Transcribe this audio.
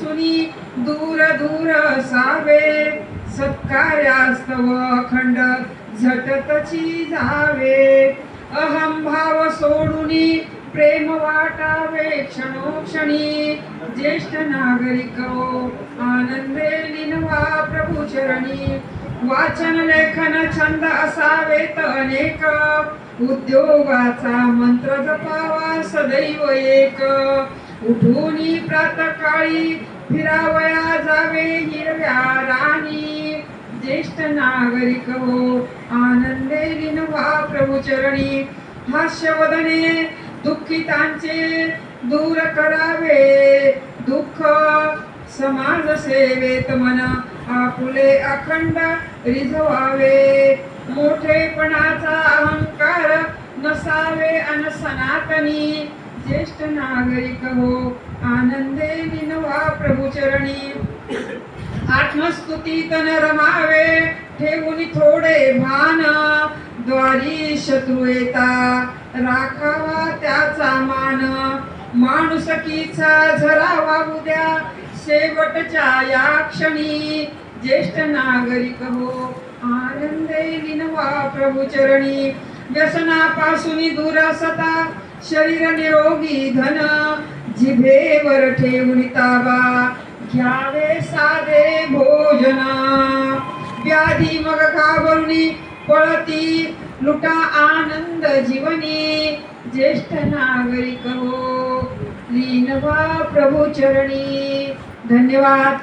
सुनी दूर दूर असावे सत्कार्यास्तव अखंड झटतची जावे. अहम भाव सोडूनी प्रेम वाटावे क्षणोक्षणी. ज्येष्ठ नागरिक आनंदे लिनवा प्रभू चरणी. वाचन लेखन छंद असावेत अनेक. उद्योगाचा मंत्र जपावा सदैव एक. उठूनी प्रातकाळी फिरावया जावे हिरव्या राणी. ज्येष्ठ नागरिक हो आनंदे लिनवा प्रभू चरणी. हास्यवदने दुःखितांचे दूर करावे. दुःख समाज सेवेत मन आपुले अखंड रिझवावे. मोठेपणाचा अहंकार नसावे अन सनातनी. ज्येष्ठ नागरिक हो आनंदे विनवा प्रभुचरणी आत्मस्तुती तन रमावे ठेवून थोडे भान. द्वारी शत्रू येता राखावा त्याचा मान. माणुसकीचा झरावा उद्या शेवटच्या या क्षणी. ज्येष्ठ नागरिक हो आनंदे लिनवा प्रभुचरणी व्यसनापासून दूर असता शरीर निरोगी धन जिभेवर ठेवून ताबा. घ्यावे साधे भोजन. व्याधी मग घाबरुनी पळती लुटा आनंद जीवनी. ज्येष्ठ नागरिक हो लीनवा प्रभू चरणी. धन्यवाद.